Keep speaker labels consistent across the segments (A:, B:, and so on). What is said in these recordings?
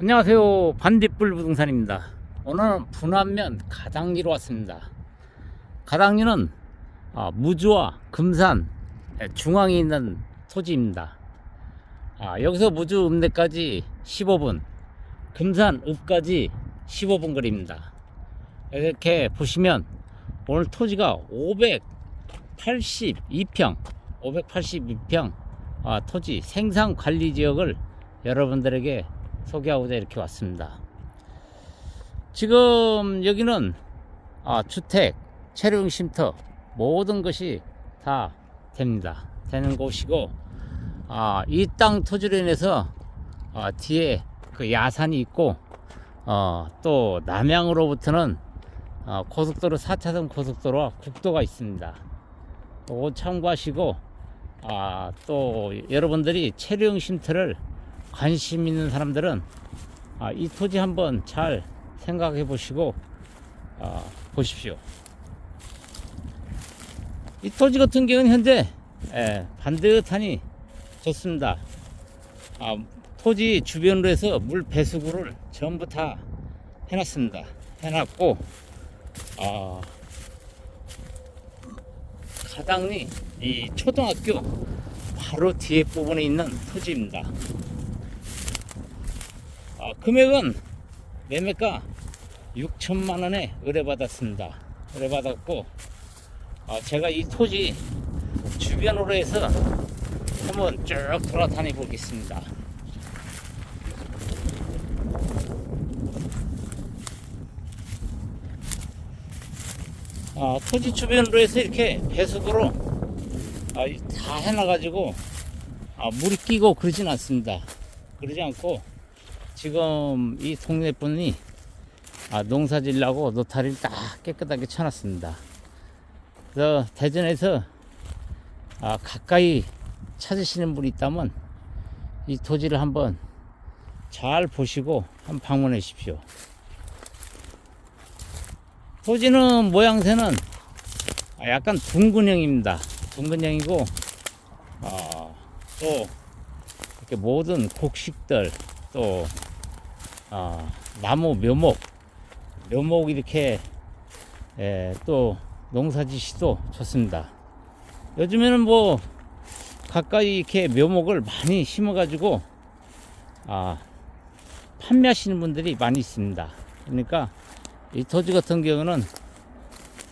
A: 안녕하세요. 반딧불 부동산입니다. 오늘은 분안면 가당리로 왔습니다. 가당리는 아, 무주와 금산 중앙에 있는 토지입니다. 아, 여기서 무주 읍내까지 15분, 금산 읍까지 15분 거리입니다. 이렇게 보시면 오늘 토지가 582평, 582평 아, 토지 생산 관리 지역을 여러분들에게 소개하고자 이렇게 왔습니다. 지금 여기는 아, 주택, 체류 쉼터 모든 것이 다 됩니다. 되는 곳이고 아, 이 땅 토지로 인해서 아, 뒤에 그 야산이 있고 어, 또 남양으로부터는 어, 고속도로 4차선 고속도로와 국도가 있습니다. 또 참고하시고 아, 또 여러분들이 체류형 쉼터를 관심 있는 사람들은 아, 이 토지 한번 잘 생각해 보시고 아, 보십시오. 이 토지 같은 경우는 현재 예, 반듯하니 좋습니다. 아, 토지 주변으로 해서 물 배수구를 전부 다 해놨습니다. 해놨고 아, 가당리 이 초등학교 바로 뒤에 부분에 있는 토지입니다. 아, 금액은 매매가 6천만 원에 의뢰받았습니다. 의뢰받았고 아, 제가 이 토지 주변으로 해서 한번 쭉 돌아다니 보겠습니다. 아, 토지 주변으로 해서 이렇게 배수구로 아, 이다 해놔가지고 아, 물이 끼고 그러진 않습니다. 그러지 않고 지금 이 동네 분이 아, 농사 지려고 노타리를 딱 깨끗하게 쳐놨습니다. 그래서 대전에서 아, 가까이 찾으시는 분이 있다면 이 토지를 한번 잘 보시고 한번 방문해 주십시오. 토지는 모양새는 아, 약간 둥근형입니다. 둥근형이고 어, 또 이렇게 모든 곡식들 또 어, 나무 묘목 묘목 이렇게 예, 또 농사짓기도 좋습니다. 요즘에는 뭐 가까이 이렇게 묘목을 많이 심어가지고 아, 판매하시는 분들이 많이 있습니다. 그러니까 이 토지 같은 경우는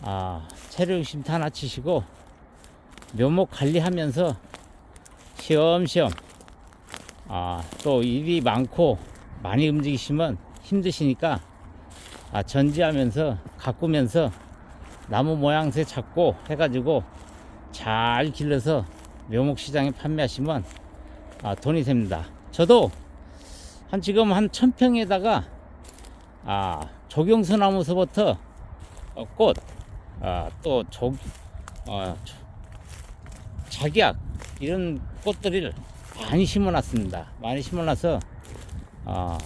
A: 아, 체력 심타 하나 치시고 묘목 관리하면서 시험시험 아, 또 일이 많고 많이 움직이시면 힘드시니까 아, 전지하면서 가꾸면서 나무 모양새 잡고 해가지고 잘 길러서 묘목 시장에 판매하시면 아, 돈이 됩니다. 저도 한 지금 한 천평에다가 아, 조경수 나무서부터 어, 꽃, 아, 또 조, 어, 조- 작약 이런 꽃들을 많이 심어놨습니다. 많이 심어놔서 어,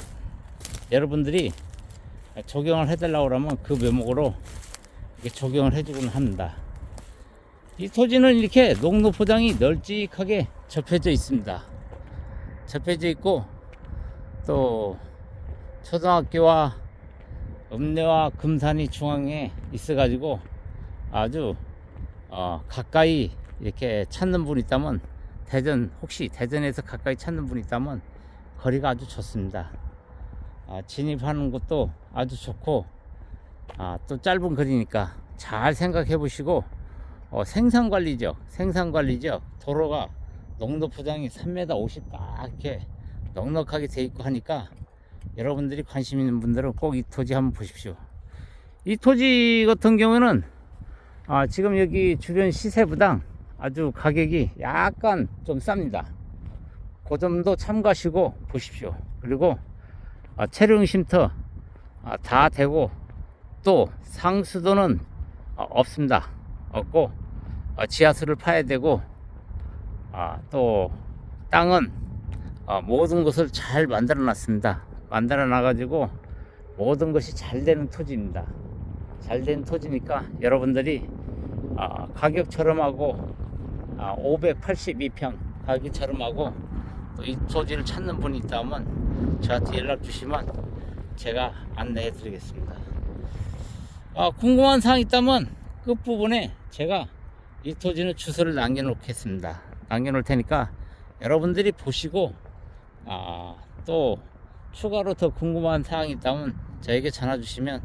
A: 여러분들이 적용을 해달라고 그러면 그 묘목으로 이렇게 적용을 해주곤 합니다. 이 토지는 이렇게 농로 포장이 널찍하게 접혀져 있습니다. 접혀져 있고 또 초등학교와 읍내와 금산이 중앙에 있어가지고 아주 어, 가까이 이렇게 찾는 분 있다면 대전 혹시 대전에서 가까이 찾는 분 있다면 거리가 아주 좋습니다. 아, 진입하는 것도 아주 좋고 아, 또 짧은 거리니까 잘 생각해 보시고 어, 생산관리적 생산관리적 도로가 농도 포장이 3m 50 딱 이렇게 넉넉하게 돼 있고 하니까 여러분들이 관심 있는 분들은 꼭 이 토지 한번 보십시오. 이 토지 같은 경우는 아, 지금 여기 주변 시세보당 아주 가격이 약간 좀 쌉니다. 그 점도 참고하시고 보십시오. 그리고 아, 체류 쉼터 아, 다 되고 또 상수도는 아, 없습니다. 없고 아, 지하수를 파야 되고 아, 또 땅은 아, 모든 것을 잘 만들어 놨습니다. 만들어 놔가지고 모든 것이 잘 되는 토지입니다. 잘 된 토지니까 여러분들이 아, 가격 저렴하고 아, 582평 가격 저렴하고 또이 토지를 찾는 분이 있다면 저한테 연락 주시면 제가 안내해 드리겠습니다. 아, 궁금한 사항 있다면 끝부분에 제가 이 토지는 주소를 남겨 놓겠습니다. 남겨 놓을 테니까 여러분들이 보시고 아, 또 추가로 더 궁금한 사항이 있다면 저에게 전화 주시면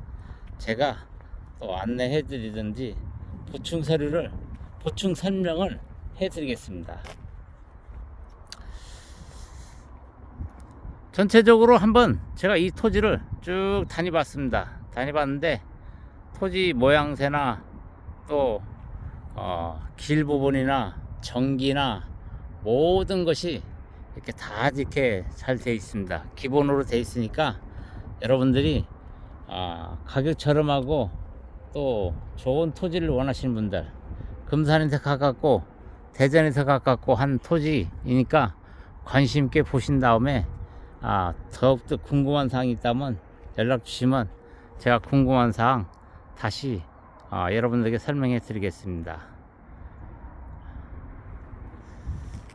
A: 제가 또 안내해 드리든지 보충 서류를 보충 설명을 해 드리겠습니다. 전체적으로 한번 제가 이 토지를 쭉 다녀봤습니다. 다녀봤는데 토지 모양새나 또 어, 길 부분이나 전기나 모든 것이 이렇게 다 이렇게 잘돼 있습니다. 기본으로 돼 있으니까 여러분들이 아, 가격 저렴하고 또 좋은 토지를 원하시는 분들 금산에서 가깝고 대전에서 가깝고 한 토지이니까 관심 있게 보신 다음에 아, 더욱더 궁금한 사항이 있다면 연락 주시면 제가 궁금한 사항 다시 아, 여러분들에게 설명해 드리겠습니다.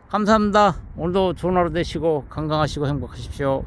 A: 감사합니다. 오늘도 좋은 하루 되시고 건강하시고 행복하십시오.